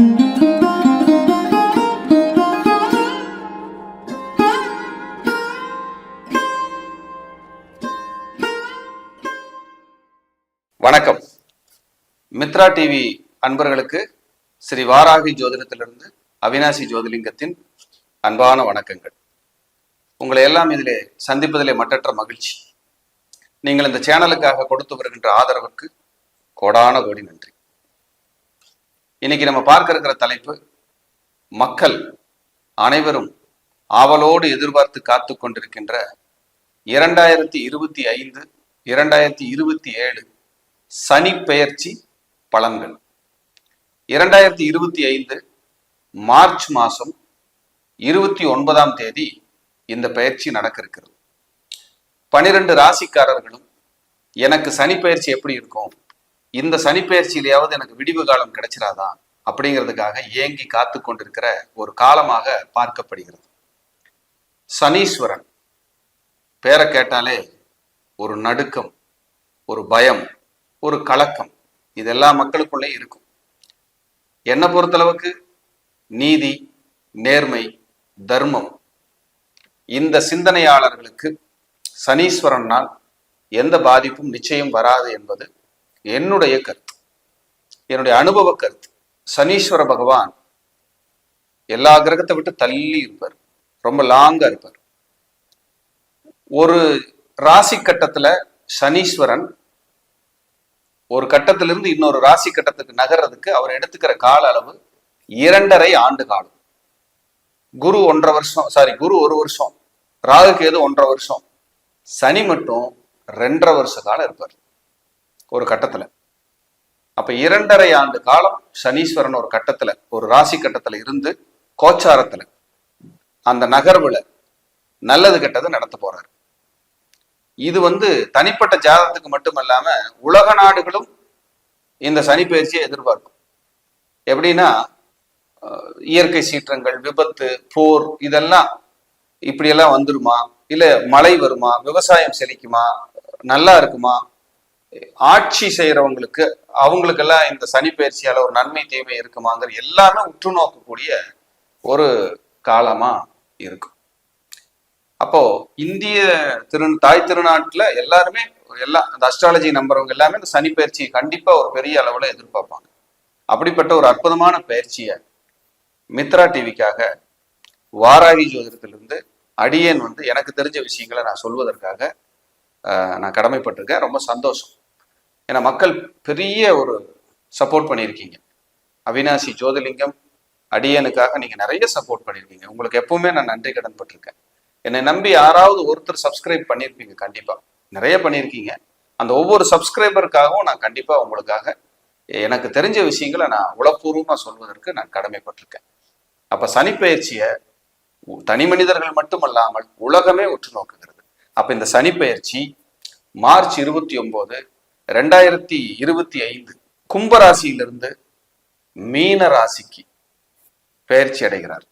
வணக்கம். மித்ரா டிவி அன்பர்களுக்கு ஸ்ரீ வாராகி ஜோதிடத்திலிருந்து அவினாசி ஜோதிலிங்கத்தின் அன்பான வணக்கங்கள். உங்களை எல்லாம் இதிலே சந்திப்பதிலே மட்டற்ற மகிழ்ச்சி. நீங்கள் இந்த சேனலுக்காக கொடுத்து வருகின்ற ஆதரவுக்கு கோடான கோடி நன்றி. இன்னைக்கு நம்ம பார்க்க இருக்கிற தலைப்பு மக்கள் அனைவரும் ஆவலோடு எதிர்பார்த்து காத்து கொண்டிருக்கின்ற இரண்டாயிரத்தி இருபத்தி ஐந்து இரண்டாயிரத்தி இருபத்தி ஏழு சனி பெயர்ச்சி பலன்கள். இரண்டாயிரத்தி இருபத்தி ஐந்து மார்ச் மாதம் இருபத்தி ஒன்பதாம் தேதி இந்த பயிற்சி நடக்க இருக்கிறது பனிரெண்டு ராசிக்காரர்களும் எனக்கு சனி பயிற்சி எப்படி இருக்கும்? இந்த சனி எனக்கு விடிவு காலம் கிடைச்சிராதா? அப்படிங்கிறதுக்காக ஏங்கி காத்து கொண்டிருக்கிற ஒரு காலமாக பார்க்கப்படுகிறது. சனீஸ்வரன். பேரை கேட்டாலே ஒரு நடுக்கம் ஒரு பயம் ஒரு கலக்கம் இது எல்லா மக்களுக்குள்ளே இருக்கும். என்னை பொறுத்தளவுக்கு நீதி நேர்மை தர்மம் இந்த சிந்தனையாளர்களுக்கு சனீஸ்வரனால் எந்த பாதிப்பும் நிச்சயம் வராது என்பது என்னுடைய கருத்து என்னுடைய அனுபவ கருத்து. சனீஸ்வர பகவான் எல்லா கிரகத்தை விட்டு தள்ளி இருப்பார். ரொம்ப லாங்கா இருப்பார். ஒரு ராசி கட்டத்துல சனீஸ்வரன் ஒரு கட்டத்திலிருந்து இன்னொரு ராசி கட்டத்துக்கு நகர்றதுக்கு அவர் எடுத்துக்கிற கால அளவு இரண்டரை ஆண்டு காலம். குரு ஒன்றரை வருஷம் சாரி குரு ஒரு வருஷம் ராகு கேது ஒன்றரை வருஷம். சனி மட்டும் ரெண்டரை வருஷ காலம் இருப்பார். ஒரு கட்டத்துல. அப்ப இரண்டரை ஆண்டு காலம் சனீஸ்வரன் ஒரு கட்டத்துல ஒரு ராசி கட்டத்துல இருந்து கோச்சாரத்துல அந்த நகர்வுல நல்லது கெட்டது நடத்த போறாரு. இது வந்து தனிப்பட்ட ஜாதகத்துக்கு மட்டுமல்லாம உலக நாடுகளும் இந்த சனி பயிற்சியை எதிர்பார்க்கும். எப்படின்னா இயற்கை சீற்றங்கள் விபத்து போர் இதெல்லாம் இப்படியெல்லாம் வந்துருமா? இல்ல மழை வருமா? விவசாயம் செழிக்குமா? நல்லா இருக்குமா? ஆட்சி செய்யறவங்களுக்கு அவங்களுக்கெல்லாம் இந்த சனி பயிற்சியால ஒரு நன்மை தீமை இருக்குமாங்கிற எல்லாமே உற்று நோக்கக்கூடிய ஒரு காலமா இருக்கும். அப்போ இந்திய திரு தாய் திருநாட்டுல எல்லாருமே எல்லா அந்த அஸ்ட்ராலஜி நம்புறவங்க எல்லாமே இந்த சனி பயிற்சியை கண்டிப்பா ஒரு பெரிய அளவுல எதிர்பார்ப்பாங்க. அப்படிப்பட்ட ஒரு அற்புதமான பயிற்சியை மித்ரா டிவிக்காக வாராகி ஜோதிடத்திலிருந்து அடியேன் வந்து எனக்கு தெரிஞ்ச விஷயங்களை நான் சொல்வதற்காக ஆஹ், நான் கடமைப்பட்டிருக்கேன். ரொம்ப சந்தோஷம். ஏன்னா மக்கள் பெரிய ஒரு சப்போர்ட் பண்ணியிருக்கீங்க. அவினாசி ஜோதிலிங்கம் அடியனுக்காக நீங்க நிறைய சப்போர்ட் பண்ணியிருக்கீங்க. உங்களுக்கு எப்பவுமே நான் நன்றி கடன் பட்டிருக்கேன். என்னை நம்பி யாராவது ஒருத்தர் சப்ஸ்கிரைப் பண்ணியிருப்பீங்க கண்டிப்பா. நிறைய பண்ணியிருக்கீங்க. அந்த ஒவ்வொரு சப்ஸ்கிரைபருக்காகவும் நான் கண்டிப்பா உங்களுக்காக எனக்கு தெரிஞ்ச விஷயங்களை நான் உளப்பூர்வமா சொல்வதற்கு நான் கடமைப்பட்டிருக்கேன். அப்ப சனிப்பெயர்ச்சியை தனி மனிதர்கள் மட்டுமல்லாமல் உலகமே உற்று நோக்குகிறது. அப்ப இந்த சனிப்பெயர்ச்சி மார்ச் இருபத்தி ஒன்பது ரெண்டாயிரத்தி இருபத்தி ஐந்து கும்பராசியிலிருந்து மீன ராசிக்கு பயிற்சி அடைகிறார்.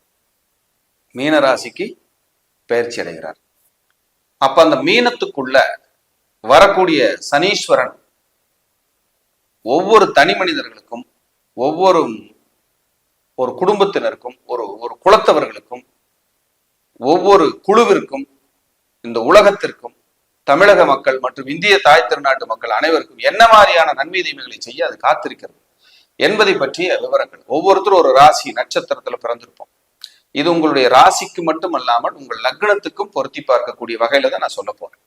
மீன ராசிக்கு பயிற்சி அடைகிறார். அப்ப அந்த மீனத்துக்குள்ள வரக்கூடிய சனீஸ்வரன் ஒவ்வொரு தனி மனிதர்களுக்கும் ஒவ்வொரு ஒரு குடும்பத்தினருக்கும் ஒரு ஒரு குலத்தவர்களுக்கும் ஒவ்வொரு குழுவிற்கும் இந்த உலகத்திற்கும் தமிழக மக்கள் மற்றும் இந்திய தாய் திருநாட்டு மக்கள் அனைவருக்கும் என்ன மாதிரியான நன்மை தீமைகளை செய்ய அது காத்திருக்கிறது என்பதை பற்றிய விவரங்கள். ஒவ்வொருத்தரும் ஒரு ராசி நட்சத்திரத்துல பிறந்திருப்போம். இது உங்களுடைய ராசிக்கு மட்டும் அல்லாமல் உங்கள் லக்னத்துக்கும் பொருத்தி பார்க்கக்கூடிய வகையில தான் நான் சொல்ல போறேன்.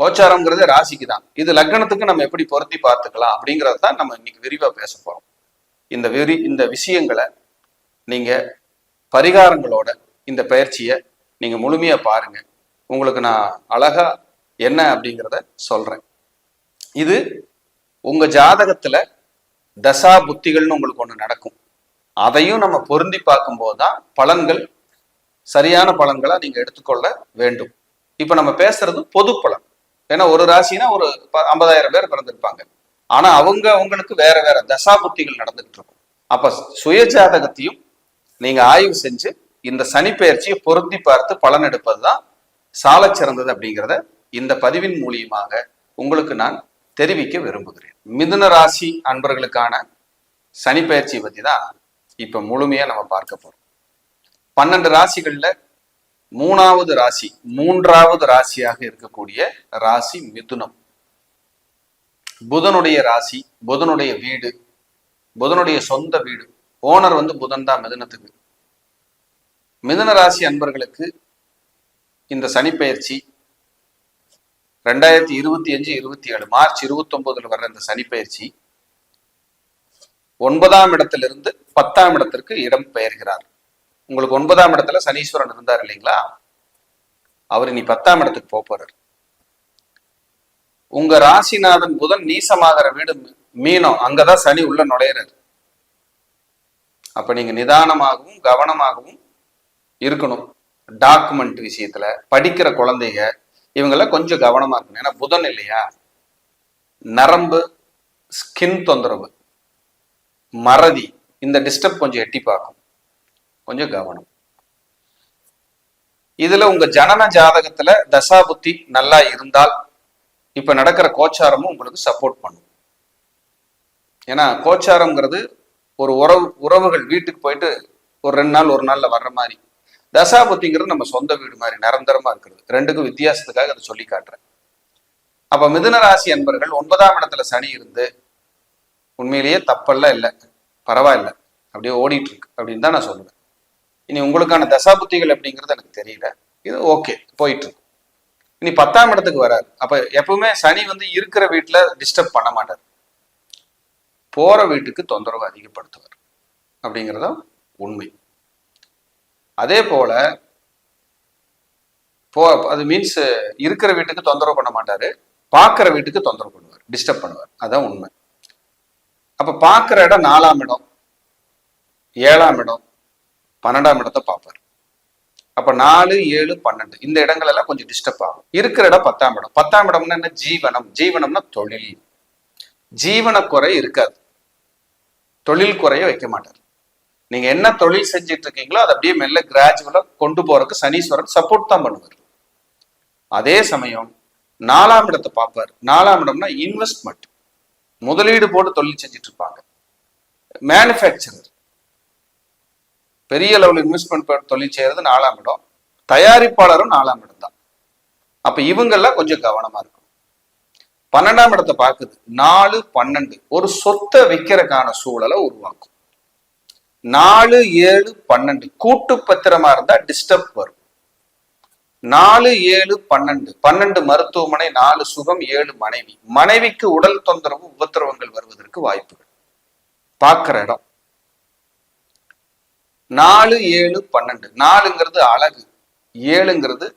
கோச்சாரம்ங்கிறது ராசிக்கு தான். இது லக்னத்துக்கு நம்ம எப்படி பொருத்தி பார்த்துக்கலாம் அப்படிங்கறத தான் நம்ம இன்னைக்கு விரிவா பேச போறோம். இந்த விரி இந்த விஷயங்களை நீங்க பரிகாரங்களோட இந்த பயிற்சியை நீங்க முழுமையா பாருங்க. உங்களுக்கு நான் அழகா என்ன அப்படிங்கிறத சொல்றேன். இது உங்க ஜாதகத்துல தசா புத்திகள்னு உங்களுக்கு ஒண்ணு நடக்கும். அதையும் நம்ம பொருந்தி பார்க்கும்போது தான் பலன்கள் சரியான பலன்களா நீங்க எடுத்துக்கொள்ள வேண்டும். இப்ப நம்ம பேசுறது பொது பலன். ஏன்னா ஒரு ராசினா ஒரு ப- ஐம்பதாயிரம் பேர் பிறந்திருப்பாங்க. ஆனா அவங்க அவங்களுக்கு வேற வேற தசா புத்திகள் நடந்துகிட்டு இருக்கும். அப்ப சுய ஜாதகத்தையும் நீங்க ஆய்வு செஞ்சு இந்த சனிப்பெயர்ச்சியை பொருந்தி பார்த்து பலன் எடுப்பது தான் சாலச் சிறந்தது அப்படிங்கிறத இந்த பதிவின் மூலியமாக உங்களுக்கு நான் தெரிவிக்க விரும்புகிறேன். மிதுன ராசி அன்பர்களுக்கான சனிப்பெயர்ச்சியை பற்றி தான் இப்ப முழுமையா நம்ம பார்க்க போறோம். பன்னெண்டு ராசிகள்ல மூணாவது ராசி மூன்றாவது ராசியாக இருக்கக்கூடிய ராசி மிதுனம். புதனுடைய ராசி புதனுடைய வீடு புதனுடைய சொந்த வீடு. ஓனர் வந்து புதன் தான் மிதுனத்துக்கு. மிதுன ராசி அன்பர்களுக்கு இந்த சனிப்பெயர்ச்சி ரெண்டாயிரத்தி இருபத்தி அஞ்சு இருபத்தி ஏழு மார்ச் இருபத்தி ஒன்பதுல வர்ற இந்த சனிப்பயிற்சி ஒன்பதாம் இடத்திலிருந்து பத்தாம் இடத்திற்கு இடம் பெயர்கிறார். உங்களுக்கு ஒன்பதாம் இடத்துல சனீஸ்வரன் இருந்தார் இல்லைங்களா? அவர் இனி பத்தாம் இடத்துக்கு போக போறார். உங்க ராசிநாதன் புதன் நீசமாகிற வீடு மீனம் அங்கதான் சனி உள்ள நுழையிறாரு. அப்ப நீங்க நிதானமாகவும் கவனமாகவும் இருக்கணும். டாக்குமெண்ட் விஷயத்துல படிக்கிற குழந்தைங்க இவங்கெல்லாம் கொஞ்சம் கவனமா இருக்கணும். ஏன்னா புதன் இல்லையா? நரம்பு ஸ்கின் தொந்தரவு மறதி இந்த டிஸ்டர்ப் கொஞ்சம் எட்டி பார்க்கும். கொஞ்சம் கவனம். இதுல உங்க ஜனன ஜாதகத்துல தசாபுத்தி நல்லா இருந்தால் இப்ப நடக்கிற கோச்சாரமும் உங்களுக்கு சப்போர்ட் பண்ணும். ஏன்னா கோச்சாரம்ங்கிறது ஒரு உறவு உறவுகள் வீட்டுக்கு போயிட்டு ஒரு ரெண்டு நாள் ஒரு நாள்ல வர்ற மாதிரி. தசாபுத்திங்கிறது நம்ம சொந்த வீடு மாதிரி நிரந்தரமா இருக்கிறது. ரெண்டுக்கும் வித்தியாசத்துக்காக அதை சொல்லி காட்டுறேன். அப்ப மிதுன ராசி அன்பர்கள் ஒன்பதாம் இடத்துல சனி இருந்து உண்மையிலேயே தப்பெல்லாம் இல்லை. பரவாயில்ல. அப்படியே ஓடிட்டு இருக்கு அப்படின்னு தான் நான் சொல்லுவேன். இனி உங்களுக்கான தசாபுத்திகள் அப்படிங்கிறது எனக்கு தெரியல. இது ஓகே போயிட்டு இருக்கு இனி பத்தாம் இடத்துக்கு வராது அப்ப எப்பவுமே சனி வந்து இருக்கிற வீட்டுல டிஸ்டர்ப் பண்ண மாட்டார். போற வீட்டுக்கு தொந்தரவு அதிகப்படுத்துவார். அப்படிங்கிறதும் உண்மை. அதே போல போ அது மீன்ஸ் இருக்கிற வீட்டுக்கு தொந்தரவு பண்ண மாட்டாரு. பார்க்குற வீட்டுக்கு தொந்தரவு பண்ணுவார். டிஸ்டர்ப் பண்ணுவார். அதான் உண்மை. அப்ப பார்க்குற இடம் நாலாம் இடம் ஏழாம் இடம் பன்னெண்டாம் இடத்தை பார்ப்பார். அப்ப நாலு ஏழு பன்னெண்டு இந்த இடங்கள் எல்லாம் கொஞ்சம் டிஸ்டர்ப் ஆகும். இருக்கிற இடம் பத்தாம் இடம். பத்தாம் இடம்னா என்ன? ஜீவனம். ஜீவனம்னா தொழில். ஜீவன குறை இருக்காது. தொழில் குறைய வைக்க மாட்டார். நீங்க என்ன தொழில் செஞ்சுட்டு இருக்கீங்களோ அதை அப்படியே மெல்ல கிராஜுவலா கொண்டு போறதுக்கு சனீஸ்வரன் சப்போர்ட் தான் பண்ணுவார். அதே சமயம் நாலாம் இடத்தை பார்ப்பார். நாலாம் இடம்னா இன்வெஸ்ட்மெண்ட் முதலீடு போட்டு தொழில் செஞ்சுட்டு இருப்பாங்க மேனுஃபேக்சரர் பெரிய லெவல் இன்வெஸ்ட்மெண்ட் போட்டு தொழில் செய்யறது நாலாம் இடம். தயாரிப்பாளரும் நாலாம் இடம் தான். அப்ப இவங்கெல்லாம் கொஞ்சம் கவனமா இருக்கும் பன்னெண்டாம் இடத்தை பார்க்குது. நாலு பன்னெண்டு. ஒரு சொத்தை விற்கிறக்கான சூழலை உருவாக்கும். நாலு ஏழு பன்னெண்டு. கூட்டு பத்திரமா இருந்தா டிஸ்டர்ப் வரும். நாலு ஏழு பன்னெண்டு. பன்னெண்டு மருத்துவமனை நாலு சுகம் ஏழு மனைவி. மனைவிக்கு உடல் தொந்தரவு உபத்திரவங்கள் வருவதற்கு வாய்ப்புகள். பார்க்கிற இடம். நாலு ஏழு பன்னெண்டு. நாலுங்கிறது அழகு. ஏழுங்கிறது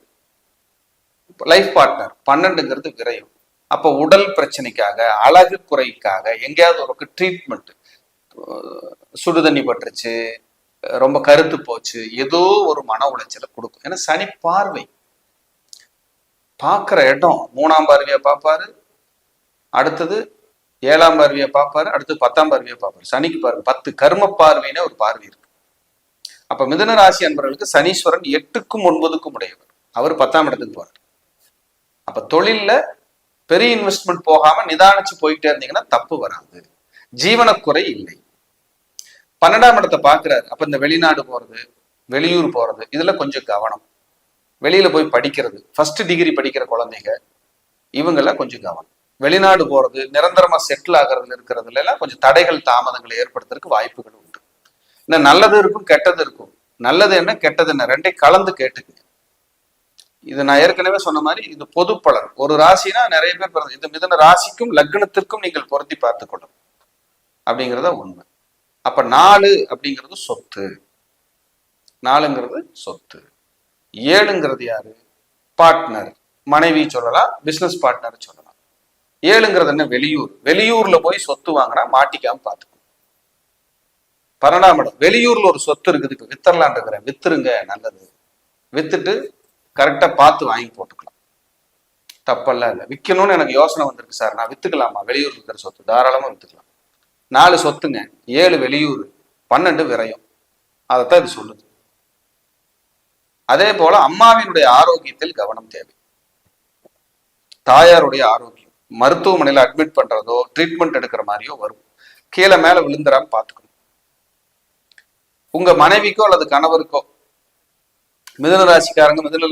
லைஃப் பார்ட்னர் பன்னெண்டுங்கிறது விரைவு அப்ப உடல் பிரச்சனைக்காக அழகு குறைக்காக எங்கேயாவது ஒரு ட்ரீட்மெண்ட் சுடுதண்ணி பட்டுருச்சு ரொம்ப கருத்து போச்சு ஏதோ ஒரு மன உளைச்சலை கொடுக்கும். ஏன்னா சனி பார்வை. பார்க்குற இடம் மூணாம் பார்வையை பார்ப்பாரு அடுத்தது ஏழாம் பார்வையை பார்ப்பாரு அடுத்தது பத்தாம் பார்வையை பார்ப்பாரு. சனிக்கு பார்வை பத்து கர்ம பார்வைன்னு ஒரு பார்வை இருக்கு. அப்ப மிதன ராசி அன்பர்களுக்கு சனீஸ்வரன் எட்டுக்கும் ஒன்பதுக்கும் உடையவர். அவர் பத்தாம் இடத்துக்கு போறார். அப்ப தொழில்ல பெரிய இன்வெஸ்ட்மெண்ட் போகாம நிதானிச்சு போயிட்டே இருந்தீங்கன்னா தப்பு வராது. ஜீவனக்குறை இல்லை. பன்னெண்டாம் இடத்தை பாக்குறாரு அப்ப இந்த வெளிநாடு போறது வெளியூர் போறது இதுல கொஞ்சம் கவனம். வெளியில போய் படிக்கிறது ஃபர்ஸ்ட் டிகிரி படிக்கிற குழந்தைங்க இவங்கெல்லாம் கொஞ்சம் கவனம். வெளிநாடு போறது நிரந்தரமா செட்டில் ஆகிறதுல இருக்கிறதுல எல்லாம் கொஞ்சம் தடைகள் தாமதங்களை ஏற்படுத்துறதுக்கு வாய்ப்புகள் உண்டு. என்ன நல்லது இருக்கும் கெட்டது இருக்கும். நல்லது என்ன கெட்டது என்ன ரெண்டையும் கலந்து கேட்டுக்குங்க. இது நான் ஏற்கனவே சொன்ன மாதிரி இது பொது பலன். ஒரு ராசினா நிறைய பேர் பிறந்த இந்த மிதன ராசிக்கும் லக்னத்திற்கும் நீங்கள் பொருத்தி பார்த்துக்கொள்ளும் அப்படிங்கிறத உண்மை. அப்ப நாலு அப்படிங்கிறது சொத்து. நாலுங்கிறது சொத்து. ஏழுங்கிறது யாரு? பார்ட்னர் மனைவி சொல்லலாம் பிசினஸ் பார்ட்னர் சொல்லலாம். ஏழுங்கிறது என்ன? வெளியூர். வெளியூர்ல போய் சொத்து வாங்கினா மாட்டிக்காம பார்த்துக்கணும் பன்னெண்டாம் இடம். வெளியூர்ல ஒரு சொத்து இருக்குது. இப்ப வித்தரலான் இருக்கிறேன். வித்துருங்க நல்லது. வித்துட்டு கரெக்டா பார்த்து வாங்கி போட்டுக்கலாம். தப்பெல்லாம் இல்லை. விற்கணும்னு எனக்கு யோசனை வந்திருக்கு சார். நான் வித்துக்கலாமா? வெளியூர் இருக்கிற சொத்து. தாராளமா வித்துக்கலாம். நாலு சொத்துங்க ஏழு வெளியூர் பன்னெண்டு விரயம். அதைத்தான் இது சொல்லுது. அதே போல அம்மாவினுடைய ஆரோக்கியத்தில் கவனம் தேவை. தாயாருடைய ஆரோக்கியம். மருத்துவமனையில் அட்மிட் பண்றதோ ட்ரீட்மெண்ட் எடுக்கிற மாதிரியோ வரும். கீழே மேல விழுந்துறான்னு பார்த்துக்கணும் உங்க மனைவிக்கோ அல்லது கணவருக்கோ மிதன ராசிக்காரங்க மிதுன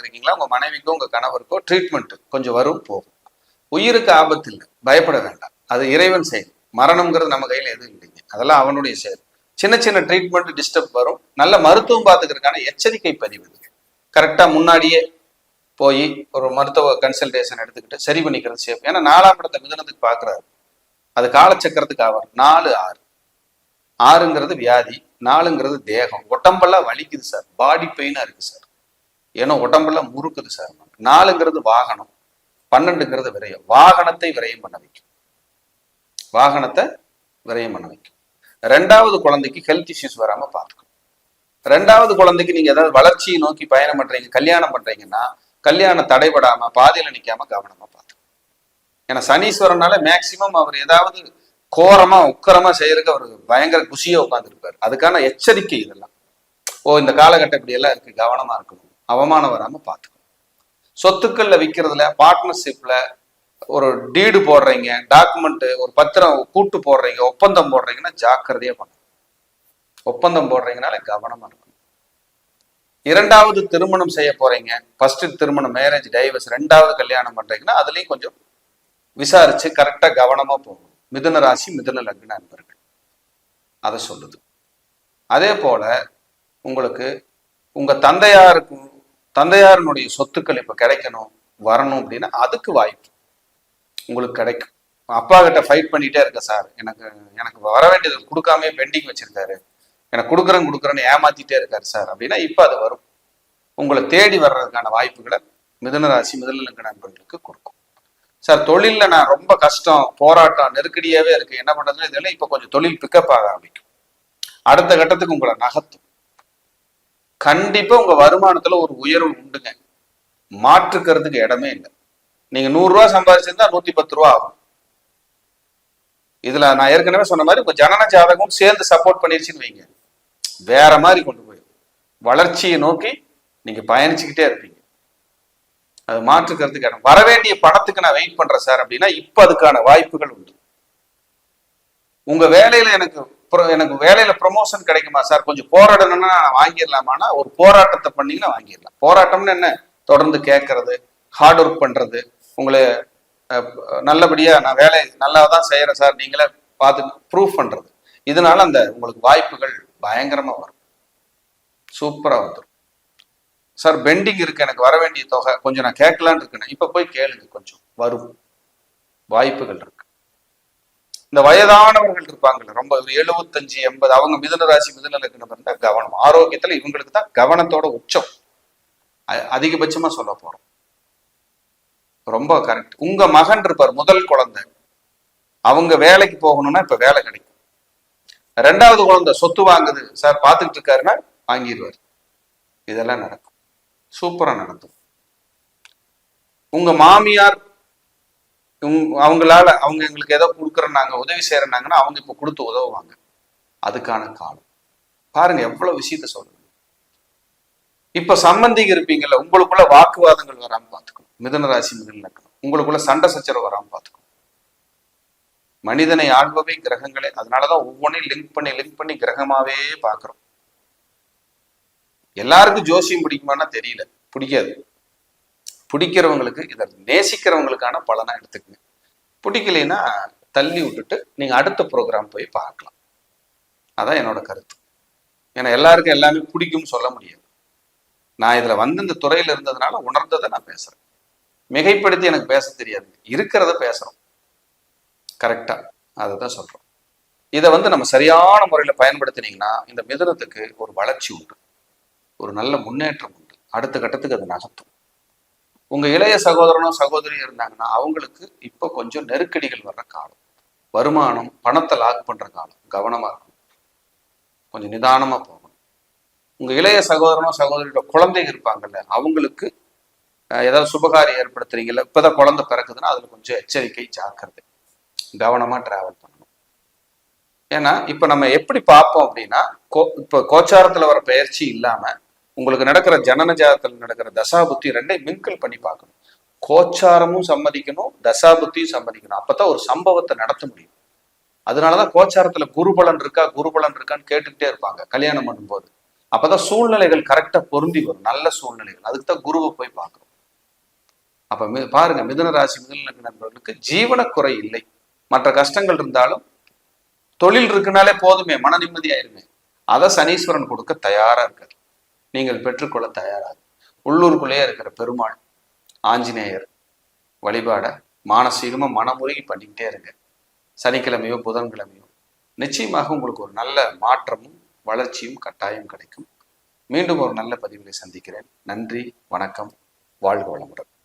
இருக்கீங்களா? உங்க மனைவிக்கோ உங்க கணவருக்கோ ட்ரீட்மெண்ட் கொஞ்சம் வரும் போகும். உயிருக்கு ஆபத்து இல்லை. பயப்பட வேண்டாம். அது இறைவன் செயல். மரணம்ங்கிறது நம்ம கையில எதுவும் இல்லைங்க. அதெல்லாம் அவனுடைய செயல். சின்ன சின்ன ட்ரீட்மெண்ட் டிஸ்டர்ப் வரும். நல்ல மருத்துவம் பார்த்துக்கிறதுக்கான எச்சரிக்கை பதிவு இது. கரெக்டா முன்னாடியே போய் ஒரு மருத்துவ கன்சல்டேஷன் எடுத்துக்கிட்டு சரி பண்ணிக்கிறது சேஃப் ஏன்னா நாலாம் இடத்தை மிதனத்துக்கு பார்க்குறாரு. அது காலச்சக்கரத்துக்கு ஆவார். நாலு ஆறு. ஆறுங்கிறது வியாதி நாலுங்கிறது தேகம். உடம்பெல்லாம் வலிக்குது சார். பாடி பெயினா இருக்கு சார். ஏன்னா உடம்பெல்லாம் முறுக்குது சார். நாலுங்கிறது வாகனம் பன்னெண்டுங்கிறது விரயம். வாகனத்தை விரயம் பண்ண வைக்கும். வாகனத்தை விரயம் பண்ண வைக்கும். ரெண்டாவது குழந்தைக்கு ஹெல்த் இஷ்யூஸ் வராம பார்த்துக்கணும். ரெண்டாவது குழந்தைக்கு நீங்க ஏதாவது வளர்ச்சியை நோக்கி பயணம் பண்றீங்க கல்யாணம் பண்றீங்கன்னா கல்யாணம் தடைபடாம பாதியில நிக்காம கவனமா பார்த்துக்கணும். ஏன்னா சனீஸ்வரனால மேக்சிமம் அவர் ஏதாவது கோரமா உக்கரமா செய்யறதுக்கு அவர் பயங்கர குஷியாக உட்காந்துருப்பாரு அதுக்கான எச்சரிக்கை இதெல்லாம். ஓ இந்த காலகட்டம் இப்படி எல்லாம் இருக்கு கவனமா இருக்கணும். அவமானம் வராம பார்த்துக்கணும். சொத்துக்கள்ல விற்கிறதுல பார்ட்னர்ஷிப்ல ஒரு டீடு போடுறீங்க டாக்குமெண்ட் ஒரு பத்திரம் கூட்டு போடுறீங்க ஒப்பந்தம் போடுறீங்கன்னா ஜாக்கிரதையா பண்ணணும் ஒப்பந்தம் போடுறீங்கனால கவனமா இருக்கணும். இரண்டாவது திருமணம் செய்ய போறீங்க. ஃபர்ஸ்ட் திருமணம் மேரேஜ் டைவர்ஸ் ரெண்டாவது கல்யாணம் பண்றீங்கன்னா அதுலயும் கொஞ்சம் விசாரிச்சு கரெக்டா கவனமா போகணும். மிதுன ராசி மிதுன லக்ன நண்பர்கள் அதை சொல்லுது. அதே போல உங்களுக்கு உங்க தந்தையாருக்கு தந்தையாரினுடைய சொத்துக்கள் இப்ப கிடைக்கணும் வரணும் அப்படின்னா அதுக்கு வாய்ப்பு. உங்களுக்கு கிடைக்கும். அப்பா கிட்ட ஃபைட் பண்ணிட்டே இருக்க சார் எனக்கு எனக்கு வர வேண்டியது கொடுக்காம பெண்டிங் வச்சிருக்காரு. எனக்கு கொடுக்குறேன் கொடுக்குறேன்னு ஏமாத்திட்டே இருக்காரு சார் அப்படின்னா இப்போ அது வரும். உங்களை தேடி வர்றதுக்கான வாய்ப்புகளை மிதனராசி ராசி நண்பர்களுக்கு கொடுக்கும். சார் தொழிலில் நான் ரொம்ப கஷ்டம் போராட்டம் நெருக்கடியாவே இருக்கு என்ன பண்ணுறதுன்னு இதெல்லாம் இப்போ கொஞ்சம் தொழில் பிக்கப் ஆக ஆரம்பிக்கும். அடுத்த கட்டத்துக்கு உங்களை நகர்த்தும். கண்டிப்பா உங்கள் வருமானத்துல ஒரு உயர்வு உண்டுங்க. மாற்றுக்கிறதுக்கு இடமே இல்லை. நீங்க நூறு ரூபாய் சம்பாதிச்சிருந்தா நூத்தி பத்து ரூபா ஆகும். இதுல நான் ஏற்கனவே சொன்ன மாதிரி உங்க ஜனன ஜாதகம் சேர்ந்து சப்போர்ட் பண்ணிருச்சுன்னு வைங்க. வேற மாதிரி கொண்டு போய் வளர்ச்சியை நோக்கி நீங்க பயணிச்சுக்கிட்டே இருப்பீங்க. அது மாற்றுக்கிறதுக்கான வரவேண்டிய பணத்துக்கு நான் வெயிட் பண்றேன் சார் அப்படின்னா இப்ப அதுக்கான வாய்ப்புகள் உண்டு. உங்க வேலையில எனக்கு எனக்கு வேலையில ப்ரொமோஷன் கிடைக்குமா சார் கொஞ்சம் போராடணும்னா நான் வாங்கிடலாமான்னா ஒரு போராட்டத்தை பண்ணீங்கன்னா வாங்கிடலாம். போராட்டம்னு என்ன? தொடர்ந்து கேட்கறது ஹார்ட் ஒர்க் பண்றது உங்களை நல்லபடியாக நான் வேலை நல்லா தான் செய்கிறேன் சார். நீங்களே பார்த்து ப்ரூஃப் பண்ணுறது இதனால அந்த உங்களுக்கு வாய்ப்புகள் பயங்கரமாக வரும். சூப்பராக வந்துடும் சார் பெண்டிங் இருக்கு. எனக்கு வர வேண்டிய தொகை கொஞ்சம் நான் கேட்கலான்னு இருக்கேன். இப்போ போய் கேளுங்க கொஞ்சம். வரும். வாய்ப்புகள் இருக்கு. இந்த வயதானவர்கள் இருப்பாங்கல்ல ரொம்ப எழுபத்தஞ்சு எண்பது அவங்க மிதுன ராசி மிதுன லக்னம் கவனம். ஆரோக்கியத்தில் இவங்களுக்கு தான் கவனத்தோட உச்சம். அதிகபட்சமாக சொல்ல போகிறோம் ரொம்ப கரெக்ட் உங்க மகன் இருப்பார் முதல் குழந்தை. அவங்க வேலைக்கு போகணும்னா இப்ப வேலை கிடைக்கும். ரெண்டாவது குழந்தை சொத்து வாங்குது சார் பார்த்துக்கிட்டு இருக்காருன்னா வாங்கிடுவார். இதெல்லாம் நடக்கும். சூப்பரா நடக்கும். உங்க மாமியார் அவங்களால அவங்க எங்களுக்கு ஏதோ கொடுக்குறோம் நாங்க உதவி செய்யறாங்கன்னா அவங்க இப்ப கொடுத்து உதவுவாங்க. அதுக்கான காலம். பாருங்க எவ்வளவு விஷயத்த சொல்லுங்க இப்ப சம்பந்திங்க இருப்பீங்கல்ல உங்களுக்குள்ள வாக்குவாதங்கள் வராம பாத்துக்கணும். மிதன ராசி மிதன உங்களுக்குள்ள சண்டை சச்சரவு வராம பாத்துக்கணும். மனிதனை ஆள்பவை கிரகங்களே. அதனாலதான் ஒவ்வொன்றையும் லிங்க் பண்ணி லிங்க் பண்ணி கிரகமாவே பாக்குறோம். எல்லாருக்கும் ஜோசியம் பிடிக்குமானா தெரியல. பிடிக்காது. பிடிக்கிறவங்களுக்கு இதை நேசிக்கிறவங்களுக்கான பலனா எடுத்துக்கங்க. பிடிக்கலைன்னா தள்ளி விட்டுட்டு நீங்க அடுத்த ப்ரோக்ராம் போய் பார்க்கலாம். அதான் என்னோட கருத்து. ஏன்னா எல்லாருக்கும் எல்லாமே பிடிக்கும்னு சொல்ல முடியாது. நான் இதுல வந்து இந்த துறையில இருந்ததுனால உணர்ந்ததை நான் பேசுறேன். மிகைப்படுத்தி எனக்கு பேச தெரியாது. இருக்கிறத பேசுறோம். கரெக்டா அதை தான் சொல்றோம். இதை வந்து நம்ம சரியான முறையில் பயன்படுத்தினீங்கன்னா இந்த மிதுனத்துக்கு ஒரு வளர்ச்சி உண்டு. ஒரு நல்ல முன்னேற்றம் உண்டு. அடுத்த கட்டத்துக்கு அது நகர்த்தும். உங்கள் இளைய சகோதரனோ சகோதரியும் இருந்தாங்கன்னா அவங்களுக்கு இப்போ கொஞ்சம் நெருக்கடிகள் வர்ற காலம். வருமானம் பணத்தை லாக் பண்ணுற காலம். கவனமாக இருக்கும் கொஞ்சம் நிதானமாக போகணும். உங்க இளைய சகோதரனோ சகோதரியோட குழந்தைங்க இருப்பாங்கல்ல அவங்களுக்கு ஏதாவது சுபகாரியம் ஏற்படுத்துறீங்கல்ல இப்பதான் குழந்தை பிறக்குதுன்னா அதுல கொஞ்சம் எச்சரிக்கை ஜாக்கிரதை. கவனமா டிராவல் பண்ணணும். ஏன்னா இப்ப நம்ம எப்படி பார்ப்போம் அப்படின்னா கோ- இப்ப கோச்சாரத்துல வர பயிற்சி இல்லாம உங்களுக்கு நடக்கிற ஜனன ஜாதத்தில் நடக்கிற தசாபுத்தி ரெண்டையும் மிங்கிள் பண்ணி பார்க்கணும். கோச்சாரமும் சம்மதிக்கணும் தசாபுத்தியும் சம்மதிக்கணும். அப்பதான் ஒரு சம்பவத்தை நடத்த முடியும். அதனாலதான் கோச்சாரத்துல குருபலன் இருக்கா குருபலன் இருக்கான்னு கேட்டுக்கிட்டே இருப்பாங்க கல்யாணம் பண்ணும்போது. அப்பதான் சூழ்நிலைகள் கரெக்டா பொருந்தி வரும். நல்ல சூழ்நிலைகள். அதுக்கு தான் குருவை போய் பார்க்கணும் அப்ப மி- பாருங்க மிதுன ராசி மிதுன நண்பர்களுக்கு ஜீவனக்குறை இல்லை. மற்ற கஷ்டங்கள் இருந்தாலும் தொழில் இருக்குனாலே போதுமே மன நிம்மதியாயிருமே. அதை சனீஸ்வரன் கொடுக்க தயாரா இருக்கார். நீங்கள் பெற்றுக்கொள்ள தயாராக உள்ளூருக்குள்ளேயே இருக்கிற பெருமாள் ஆஞ்சநேயர் வழிபாட மானசீகமா மனமுருகி பண்ணிக்கிட்டே இருங்க. சனிக்கிழமையோ புதன்கிழமையோ. நிச்சயமாக உங்களுக்கு ஒரு நல்ல மாற்றமும் வளர்ச்சியும் கட்டாயம் கிடைக்கும். மீண்டும் ஒரு நல்ல பதிவிலை சந்திக்கிறேன். நன்றி வணக்கம் வாழ்க வளமுடன்.